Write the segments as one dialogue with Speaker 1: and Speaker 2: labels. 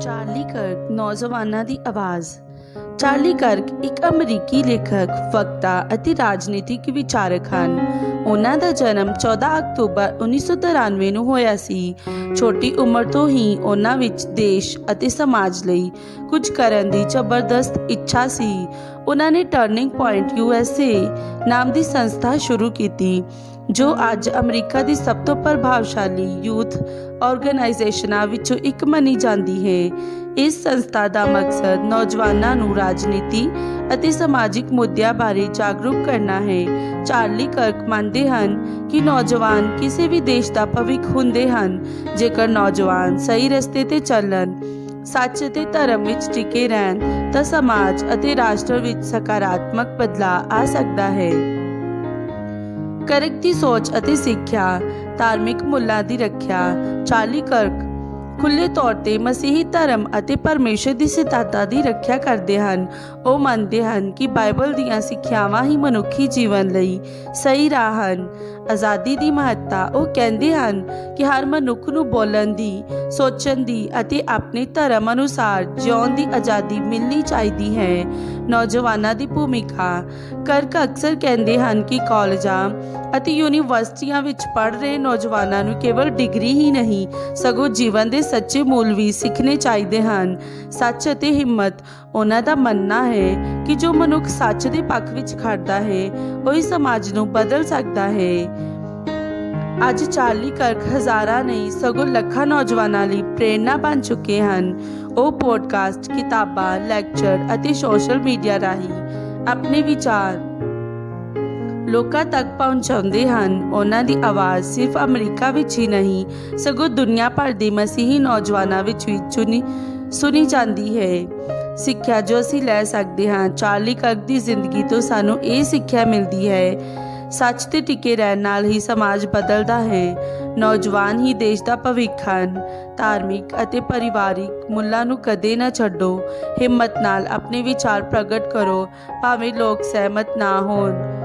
Speaker 1: Charlie ਕਰਕ ਨੌਜਵਾਨਾਂ ਦੀ ਆਵਾਜ਼। Charlie ਕਰਕ ਇੱਕ ਅਮਰੀਕੀ ਲੇਖਕ, ਵਕਤਾ ਅਤੇ ਰਾਜਨੀਤਿਕ ਵਿਚਾਰਕ ਹਨ। ਉਹਨਾਂ ਦਾ ਜਨਮ 14 ਅਕਤੂਬਰ 1993 ਨੂੰ ਹੋਇਆ ਸੀ। ਛੋਟੀ ਉਮਰ ਤੋਂ ਹੀ ਉਹਨਾਂ ਵਿੱਚ ਦੇਸ਼ ਅਤੇ ਸਮਾਜ ਲਈ ਕੁਝ ਕਰਨ ਦੀ ਜ਼ਬਰਦਸਤ ਇੱਛਾ ਸੀ। ਉਹਨਾਂ ਨੇ ਟਰਨਿੰਗ ਪੁਆਇੰਟ ਯੂਐਸਏ ਨਾਮ ਦੀ ਸੰਸਥਾ ਸ਼ੁਰੂ ਕੀਤੀ, ਜੋ ਅੱਜ ਅਮਰੀਕਾ ਦੀ ਸਭ ਤੋਂ ਪ੍ਰਭਾਵਸ਼ਾਲੀ ਯੂਥ ਆਰਗੇਨਾਈਜੇਸ਼ਨਾਂ ਵਿੱਚੋਂ ਇੱਕ ਮੰਨੀ ਜਾਂਦੀ ਹੈ। ਇਸ ਸੰਸਥਾ ਦਾ ਮਕਸਦ ਨੌਜਵਾਨਾਂ ਨੂੰ ਰਾਜਨੀਤੀ ਅਤੇ ਸਮਾਜਿਕ ਮੁੱਦਿਆਂ ਬਾਰੇ ਜਾਗਰੂਕ ਕਰਨਾ ਹੈ। ਚਾਰਲੀ ਕਰਕ ਮੰਨਦੇ ਹਨ ਕਿ ਨੌਜਵਾਨ ਕਿਸੇ ਵੀ ਦੇਸ਼ ਦਾ ਭਵਿੱਖ ਹੁੰਦੇ ਹਨ, ਜੇਕਰ ਨੌਜਵਾਨ ਸਹੀ ਰਸਤੇ ਤੇ ਚੱਲਣ ਸੱਚ ਅਤੇ ਧਰਮ ਵਿੱਚ ਟਿਕੇ ਰਹਿਣ, ਤਾਂ ਸਮਾਜ ਅਤੇ ਰਾਸ਼ਟਰ ਵਿੱਚ ਸਕਾਰਾਤਮਕ ਬਦਲਾਅ ਆ ਸਕਦਾ ਹੈ। ਕਰਕ ਦੀ ਸੋਚ ਅਤੇ ਸਿੱਖਿਆ, ਧਾਰਮਿਕ ਮੁੱਲਾਂ ਦੀ ਰੱਖਿਆ, ਚਾਲੀ ਕਰਕ ਖੁੱਲੇ ਤੌਰ ਤੇ ਮਸੀਹੀ ਧਰਮ ਅਤੇ ਪਰਮੇਸ਼ਰ ਦੀ ਸਿਧਾਂਤਾਂ ਦੀ ਰੱਖਿਆ ਕਰਦੇ ਹਨ। ਉਹ ਮੰਨਦੇ ਹਨ ਕਿ ਬਾਈਬਲ ਦੀਆਂ ਸਿੱਖਿਆਵਾਂ ਹੀ ਮਨੁੱਖੀ ਜੀਵਨ ਲਈ ਸਹੀ ਰਾਹ ਹਨ। ਆਜ਼ਾਦੀ ਦੀ ਮਹੱਤਤਾ, ਉਹ ਕਹਿੰਦੇ ਹਨ ਕਿ ਹਰ ਮਨੁੱਖ ਨੂੰ ਬੋਲਣ ਦੀ, ਸੋਚਣ ਦੀ ਅਤੇ ਆਪਣੇ ਧਰਮ ਅਨੁਸਾਰ ਜਿਉਣ ਦੀ ਆਜ਼ਾਦੀ ਮਿਲਣੀ ਚਾਹੀਦੀ ਹੈ। ਨੌਜਵਾਨਾਂ ਦੀ ਭੂਮਿਕਾ। ਕਰਕ ਅਕਸਰ ਕਹਿੰਦੇ ਹਨ ਕਿ ਕਾਲਜਾਂ ਅਤੇ ਯੂਨੀਵਰਸਿਟੀਆਂ ਵਿੱਚ ਪੜ੍ਹ ਰਹੇ ਨੌਜਵਾਨਾਂ ਨੂੰ ਕੇਵਲ ਡਿਗਰੀ ਹੀ ਨਹੀਂ, ਸਗੋਂ ਜੀਵਨ ਦੇ ਸੱਚੇ ਮੁੱਲ ਵੀ ਸਿੱਖਣੇ ਚਾਹੀਦੇ ਹਨ। ਸੱਚ ਅਤੇ ਹਿੰਮਤ ਉਹਨਾਂ ਦਾ ਮੰਨਣਾ ਹੈ ਕਿ ਜੋ ਮਨੁੱਖ ਸੱਚ ਦੇ ਪੱਖ ਵਿੱਚ ਖੜਦਾ ਹੈ, ਉਹ ਹੀ ਸਮਾਜ ਨੂੰ ਬਦਲ ਸਕਦਾ ਹੈ। ਅੱਜ ਚਾਰਲੀ ਕਰਕ ਹਜ਼ਾਰਾਂ ਨਹੀਂ, ਸਗੋਂ ਲੱਖਾਂ ਨੌਜਵਾਨਾਂ ਲਈ ਪ੍ਰੇਰਣਾ ਬਣ ਚੁੱਕੇ ਹਨ। ਉਹ ਪੋਡਕਾਸਟ ਕਿਤਾਬਾਂ ਲੈਕਚਰ ਅਤੇ ਸੋਸ਼ਲ ਮੀਡੀਆ ਰਾਹੀਂ ਆਪਣੇ ਵਿਚਾਰ ਲੋਕਾਂ ਤੱਕ ਪਹੁੰਚਾਉਂਦੇ ਹਨ। ਉਹਨਾਂ ਦੀ ਆਵਾਜ਼ ਸਿਰਫ ਅਮਰੀਕਾ ਵਿੱਚ ਹੀ ਨਹੀਂ, ਸਗੋਂ ਦੁਨੀਆ ਭਰ ਦੇ ਮਸੀਹੀ ਨੌਜਵਾਨਾਂ ਵਿੱਚ ਵੀ ਚੁਣੀ, ਸੁਣੀ ਜਾਂਦੀ ਹੈ। ਸਿੱਖਿਆ ਜੋ ਅਸੀਂ ਲੈ ਸਕਦੇ ਹਾਂ ਚਾਰਲੀ ਕਰਕ ਦੀ ਜ਼ਿੰਦਗੀ ਤੋਂ ਸਾਨੂੰ ਇਹ ਸਿੱਖਿਆ ਮਿਲਦੀ ਹੈ ਸੱਚ ਤੇ ਟਿਕੇ ਰਹਿਣ ਨਾਲ ਹੀ ਸਮਾਜ ਬਦਲਦਾ ਹੈ। ਨੌਜਵਾਨ ਹੀ ਦੇਸ਼ ਦਾ ਭਵਿੱਖ ਹਨ। ਧਾਰਮਿਕ ਅਤੇ ਪਰਿਵਾਰਿਕ ਮੁੱਲਾਂ ਨੂੰ ਕਦੇ ਨਾ ਛੱਡੋ। ਹਿੰਮਤ ਨਾਲ ਆਪਣੇ ਵਿਚਾਰ ਪ੍ਰਗਟ ਕਰੋ। ਭਾਵੇਂ ਲੋਕ ਸਹਿਮਤ ਨਾ ਹੋਣ।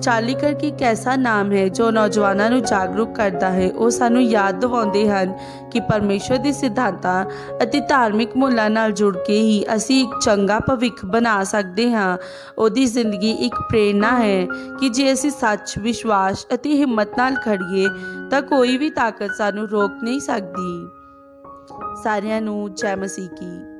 Speaker 1: ਚਾਰਲੀ ਕਰਕ ਇੱਕ ਨਾਮ ਹੈ ਜੋ ਨੌਜਵਾਨਾਂ ਨੂੰ ਜਾਗਰੂਕ ਕਰਦਾ ਹੈ? ਉਹ ਸਾਨੂੰ ਯਾਦ ਦਿਵਾਉਂਦੇ ਹਨ ਕਿ ਪਰਮੇਸ਼ਰ ਦੇ ਸਿਧਾਂਤਾਂ ਅਤੇ ਧਾਰਮਿਕ ਮੁੱਲਾਂ ਨਾਲ ਜੁੜ ਕੇ ਹੀ ਅਸੀਂ ਇੱਕ ਚੰਗਾ ਭਵਿੱਖ ਬਣਾ ਸਕਦੇ ਹਾਂ। ਉਹਦੀ ਜ਼ਿੰਦਗੀ ਇੱਕ ਪ੍ਰੇਰਣਾ ਹੈ ਕਿ ਜੇ ਅਸੀਂ ਸੱਚ, ਵਿਸ਼ਵਾਸ ਅਤੇ ਹਿੰਮਤ ਨਾਲ ਖੜੀਏ ਤਾਂ ਕੋਈ ਵੀ ਤਾਕਤ ਸਾਨੂੰ ਰੋਕ ਨਹੀਂ ਸਕਦੀ। ਸਾਰਿਆਂ ਨੂੰ ਜੈ ਮਸੀਹ ਕੀ।